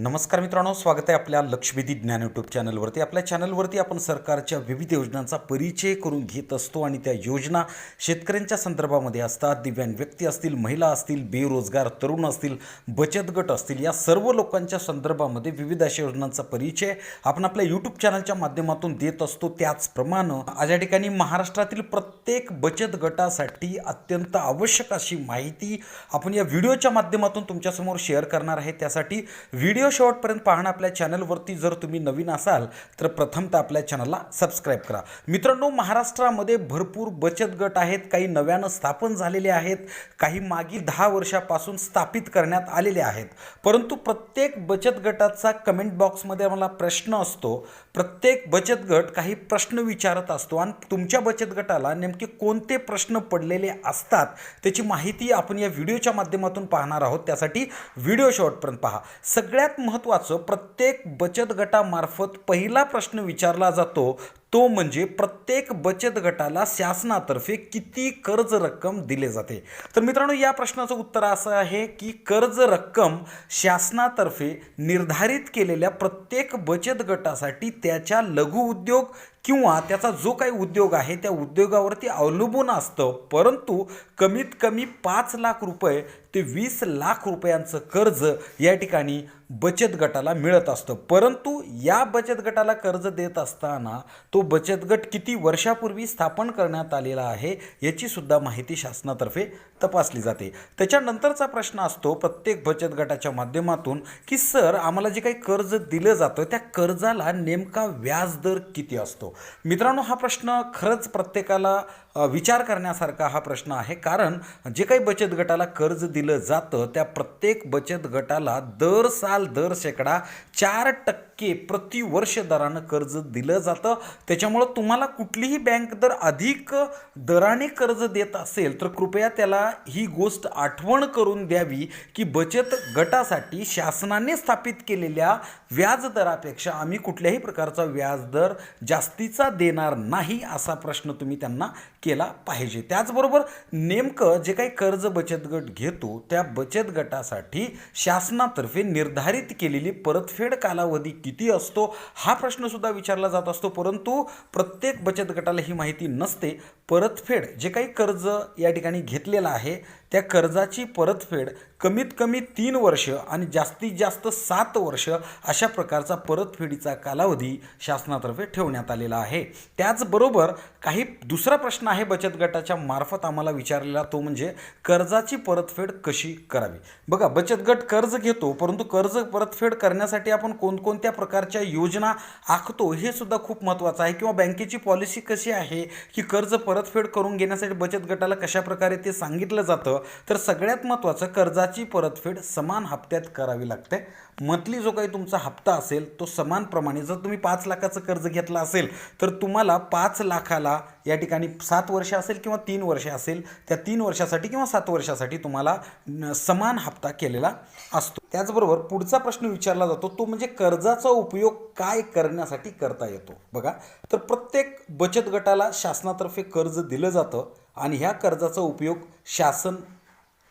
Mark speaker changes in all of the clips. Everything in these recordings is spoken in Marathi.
Speaker 1: नमस्कार मित्रांनो स्वागत आहे आपल्या लक्षवेधी ज्ञान यूट्यूब चॅनलवरती. आपल्या चॅनलवरती आपण सरकारच्या विविध योजनांचा परिचय करून घेत असतो आणि त्या योजना शेतकऱ्यांच्या संदर्भामध्ये असतात. दिव्यांग व्यक्ती असतील महिला असतील बेरोजगार तरुण असतील बचत गट असतील या सर्व लोकांच्या संदर्भामध्ये विविध अशा योजनांचा परिचय आपण आपल्या यूट्यूब चॅनलच्या माध्यमातून देत असतो. त्याचप्रमाणे आज या ठिकाणी महाराष्ट्रातील प्रत्येक बचत गटासाठी अत्यंत आवश्यक अशी माहिती आपण या व्हिडिओच्या माध्यमातून तुमच्यासमोर शेअर करणार आहे. त्यासाठी व्हिडिओ शेवटपर्यंत पाहणं आपल्या चॅनलवरती जर तुम्ही नवीन असाल तर प्रथमतः आपल्या चॅनलला सबस्क्राईब करा. मित्रांनो महाराष्ट्रामध्ये भरपूर बचत गट आहेत काही नव्यानं स्थापन झालेले आहेत काही मागील दहा वर्षापासून स्थापित करण्यात आलेले आहेत. परंतु प्रत्येक बचत गटाचा कमेंट बॉक्समध्ये आम्हाला प्रश्न असतो. प्रत्येक बचत गट काही प्रश्न विचारत असतो आणि तुमच्या बचत गटाला नेमके कोणते प्रश्न पडलेले असतात त्याची माहिती आपण या व्हिडिओच्या माध्यमातून पाहणार आहोत. त्यासाठी व्हिडिओ शॉर्टपर्यंत पहा. सगळ्यात महत्त्वाचं प्रत्येक बचत गटामार्फत पहिला प्रश्न विचारला जातो तो म्हणजे प्रत्येक बचत गटाला शासनातर्फे किती कर्ज रक्कम दिले जाते? तर मित्रांनो या प्रश्नाचं उत्तर असं आहे की कर्ज रक्कम शासनातर्फे निर्धारित केलेल्या प्रत्येक बचत गटासाठी त्याच्या लघु उद्योग किंवा त्याचा जो काही उद्योग आहे त्या उद्योगावरती अवलंबून असतं. परंतु कमीत कमी पाच लाख रुपये ते वीस लाख रुपयांचं कर्ज या ठिकाणी बचत गटाला मिळत असतं. परंतु या बचत गटाला कर्ज देत असताना तो बचत गट किती वर्षापूर्वी स्थापन करण्यात आलेला आहे याची सुद्धा माहिती शासनातर्फे तपासली जाते. त्याच्यानंतरचा प्रश्न असतो प्रत्येक बचत गटाच्या माध्यमातून की सर आम्हाला जे काही कर्ज दिलं जातं त्या कर्जाला नेमका व्याजदर किती असतो? मित्रांनो हा प्रश्न खरंच प्रत्येकाला विचार करण्यासारखा हा प्रश्न आहे. कारण जे काही बचत गटाला कर्ज दिलं जातं त्या प्रत्येक बचत गटाला दर साल दर शेकडा चार टक्के प्रतिवर्ष दरानं कर्ज दिलं जातं. त्याच्यामुळं तुम्हाला कुठलीही बँक दर अधिक दराने कर्ज देत असेल तर कृपया त्याला ही गोष्ट आठवण करून द्यावी की बचत गटासाठी शासनाने स्थापित केलेल्या व्याजदरापेक्षा आम्ही कुठल्याही प्रकारचा व्याजदर जास्तीचा देणार नाही असा प्रश्न तुम्ही त्यांना केला पाहिजे. त्याचबरोबर नेमकं जे काही कर्ज बचत गट घेतो त्या बचत गटासाठी शासनातर्फे निर्धारित केलेली परतफेड कालावधी किती असतो हा प्रश्नसुद्धा विचारला जात असतो. परंतु प्रत्येक बचत गटाला ही माहिती नसते. परतफेड जे काही कर्ज या ठिकाणी घेतलेलं आहे त्या कर्जाची परतफेड कमीत कमी तीन वर्ष आणि जास्तीत जास्त सात वर्ष अशा प्रकारचा परतफेडीचा कालावधी शासनातर्फे ठेवण्यात आलेला आहे. त्याचबरोबर काही दुसरा प्रश्न आहे बचत गटाच्या मार्फत आम्हाला विचारलेला तो म्हणजे कर्जाची परतफेड कशी करावी? बघा बचत गट कर्ज घेतो परंतु कर्ज परतफेड करण्यासाठी आपण कोणकोणत्या प्रकारच्या योजना आखतो हे सुद्धा खूप महत्त्वाचं आहे. किंवा बँकेची पॉलिसी कशी आहे की कर्ज परतफेड करून घेण्यासाठी बचत गटाला कशा प्रकारे ते सांगितलं जातं तर सगळ्यात महत्त्वाचं कर्जाची परतफेड समान हप्त्यात करावी लागते. मंथली जो काही तुमचा हप्ता असेल तो समान प्रमाणे जर तुम्ही पाच लाखाचं कर्ज घेतलं असेल तर तुम्हाला पाच लाखाला या ठिकाणी सात वर्ष असेल किंवा तीन वर्ष असेल त्या तीन वर्षासाठी किंवा सात वर्षासाठी तुम्हाला समान हप्ता केलेला असतो. त्याचबरोबर पुढचा प्रश्न विचारला जातो तो म्हणजे कर्जाचा उपयोग काय करण्यासाठी करता येतो? बघा तर प्रत्येक बचत गटाला शासनातर्फे कर्ज दिलं जातं आणि ह्या कर्जाचा उपयोग शासन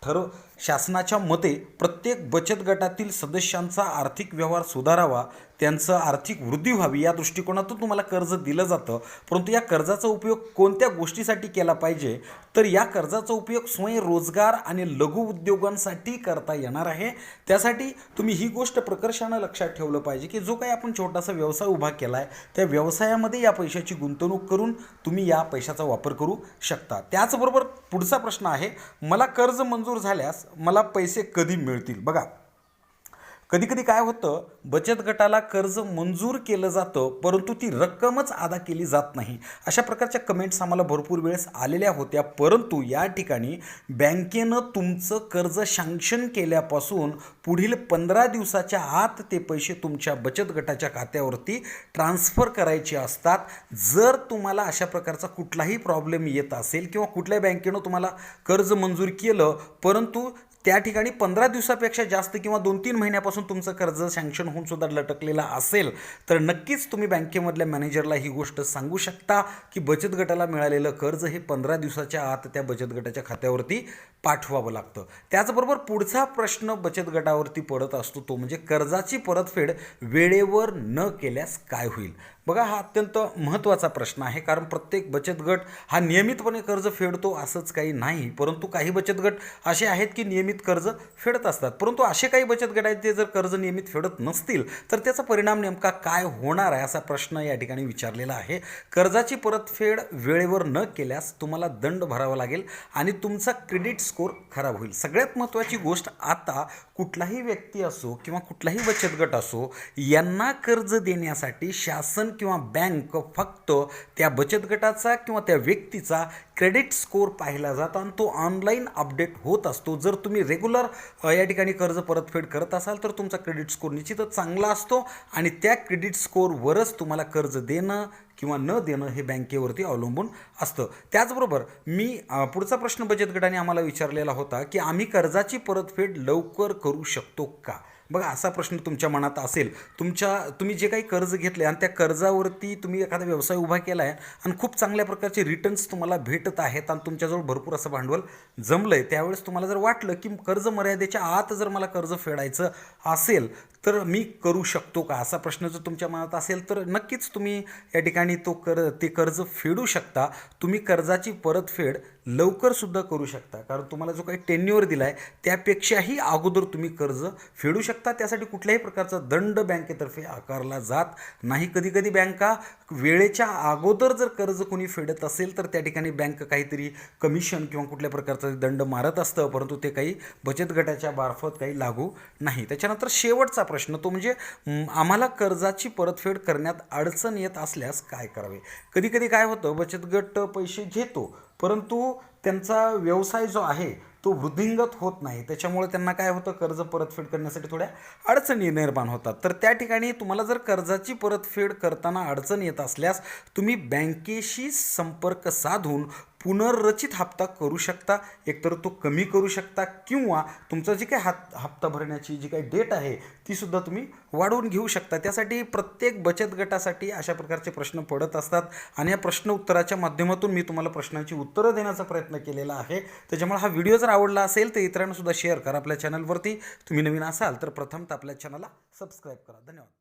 Speaker 1: ठरव शासनाच्या मते प्रत्येक बचत गटातील सदस्यांचा आर्थिक व्यवहार सुधारावा त्यांचं आर्थिक वृद्धी व्हावी या दृष्टिकोनातून तुम्हाला कर्ज दिलं जातं. परंतु या कर्जाचा उपयोग कोणत्या गोष्टीसाठी केला पाहिजे? तर या कर्जाचा उपयोग स्वयंरोजगार आणि लघु उद्योगांसाठी करता येणार आहे. त्यासाठी तुम्ही ही गोष्ट प्रकर्षानं लक्षात ठेवलं पाहिजे की जो काही आपण छोटासा व्यवसाय उभा केला आहे त्या व्यवसायामध्ये या पैशाची गुंतवणूक करून तुम्ही या पैशाचा वापर करू शकता. त्याचबरोबर पुढचा प्रश्न आहे मला कर्ज मंजूर झाल्यास मला पैसे कधी मिळतील? बघा कधीकधी काय होतं बचत गटाला कर्ज मंजूर केलं जातं परंतु ती रक्कमच अदा केली जात नाही. अशा प्रकारच्या कमेंट्स आम्हाला भरपूर वेळेस आलेल्या होत्या. परंतु या ठिकाणी बँकेनं तुमचं कर्ज सँक्शन केल्यापासून पुढील पंधरा दिवसाच्या आत ते पैसे तुमच्या बचत गटाच्या खात्यावरती ट्रान्स्फर करायचे असतात. जर तुम्हाला अशा प्रकारचा कुठलाही प्रॉब्लेम येत असेल किंवा कुठल्या बँकेनं तुम्हाला कर्ज मंजूर केलं परंतु त्या ठिकाणी पंधरा दिवसापेक्षा जास्त किंवा दोन तीन महिन्यापासून तुमचं कर्ज सँक्शन होऊन सुद्धा लटकलेलं असेल तर नक्कीच तुम्ही बँकेमधल्या मॅनेजरला ही गोष्ट सांगू शकता की बचत गटाला मिळालेलं कर्ज हे पंधरा दिवसाच्या आत त्या बचत गटाच्या खात्यावरती पाठवावं लागतं. त्याचबरोबर पुढचा प्रश्न बचत गटावरती पडत असतो तो म्हणजे कर्जाची परतफेड वेळेवर न केल्यास काय होईल? बघा हा अत्यंत महत्त्वाचा प्रश्न आहे कारण प्रत्येक बचत गट हा नियमितपणे कर्ज फेडतो असंच काही नाही परंतु काही बचत गट असे आहेत की नियमित कर्ज फेडत असतात. परंतु असे काही बचत गट आहेत ते जर कर्ज नियमित फेडत नसतील तर त्याचा परिणाम नेमका काय होणार आहे असा प्रश्न या ठिकाणी विचारलेला आहे. कर्जाची परतफेड वेळेवर न केल्यास तुम्हाला दंड भरावा लागेल आणि तुमचा क्रेडिट स्कोअर खराब होईल. सगळ्यात महत्त्वाची गोष्ट आता कुठलाही व्यक्ती असो किंवा कुठलाही बचत गट असो यांना कर्ज देण्यासाठी शासन किंवा बँक फक्त त्या बचत गटाचा किंवा त्या व्यक्तीचा क्रेडिट स्कोअर पाहिला जातो आणि तो ऑनलाईन अपडेट होत असतो. जर तुम्ही रेग्युलर या ठिकाणी कर्ज परतफेड करत असाल तर तुमचा क्रेडिट स्कोर निश्चितच चांगला असतो आणि त्या क्रेडिट स्कोअरवरच तुम्हाला कर्ज देणं किंवा न देणं हे बँकेवरती अवलंबून असतं. त्याचबरोबर मी पुढचा प्रश्न बचत गटाने आम्हाला विचारलेला होता की आम्ही कर्जाची परतफेड लवकर करू शकतो का? बघा असा प्रश्न तुमच्या मनात असेल. तुमच्या तुम्ही जे काही कर्ज घेतले आणि त्या कर्जावरती तुम्ही एखादा व्यवसाय उभा केला आहे आणि खूप चांगल्या प्रकारचे रिटर्न्स तुम्हाला भेटत आहेत आणि तुमच्याजवळ भरपूर असं भांडवल जमलं आहे त्यावेळेस तुम्हाला जर वाटलं की कर्ज मर्यादेच्या आत जर मला कर्ज फेडायचं असेल तर मी करू शकतो का? असा प्रश्न जर तुमच्या मनात असेल तर नक्कीच तुम्ही या ठिकाणी तो कर ते कर्ज फेडू शकता. तुम्ही कर्जाची परतफेड लवकरसुद्धा करू शकता. कारण तुम्हाला जो काही टेन्युअर दिला आहे त्यापेक्षाही अगोदर तुम्ही कर्ज फेडू शकता. त्यासाठी कुठल्याही प्रकारचा दंड बँकेतर्फे आकारला जात नाही. कधी कधी बँका वेळेच्या अगोदर जर कर्ज कोणी फेडत असेल तर त्या ठिकाणी बँक काहीतरी कमिशन किंवा कुठल्या प्रकारचा दंड मारत असतं परंतु ते काही बचत गटाच्या मार्फत काही लागू नाही. त्याच्यानंतर शेवटचा प्रश्न तो म्हणजे आम्हाला कर्जाची परतफेड करण्यात अडचण येत असल्यास काय करावे? कधी कधी काय होतं बचत गट पैसे घेतो परंतु त्यांचा व्यवसाय जो आहे तो वृद्धिंगत होत नाही. त्याच्यामुळे त्यांना काय होतं कर्ज परतफेड करण्यासाठी थोड्या अडचणी निर्माण होतात. तर त्या ठिकाणी तुम्हाला जर कर्जाची परतफेड करताना अडचण येत असल्यास तुम्ही बँकेशी संपर्क साधून पुनर्रचित हप्ता करू शकता एकतर तो कमी करू शकता किंवा तुमचं जी काही हात हप्ता भरण्याची जी काही डेट आहे तीसुद्धा तुम्ही वाढवून घेऊ शकता. त्यासाठी प्रत्येक बचत गटासाठी अशा प्रकारचे प्रश्न पडत असतात आणि या प्रश्न उत्तराच्या माध्यमातून मी तुम्हाला प्रश्नांची उत्तरं देण्याचा प्रयत्न केलेला आहे. त्याच्यामुळे हा व्हिडिओ जर आवडला असेल तर इतरांनासुद्धा शेअर करा आपल्या चॅनलवरती तुम्ही नवीन असाल तर प्रथमतः आपल्या चॅनलला सबस्क्राईब करा. धन्यवाद.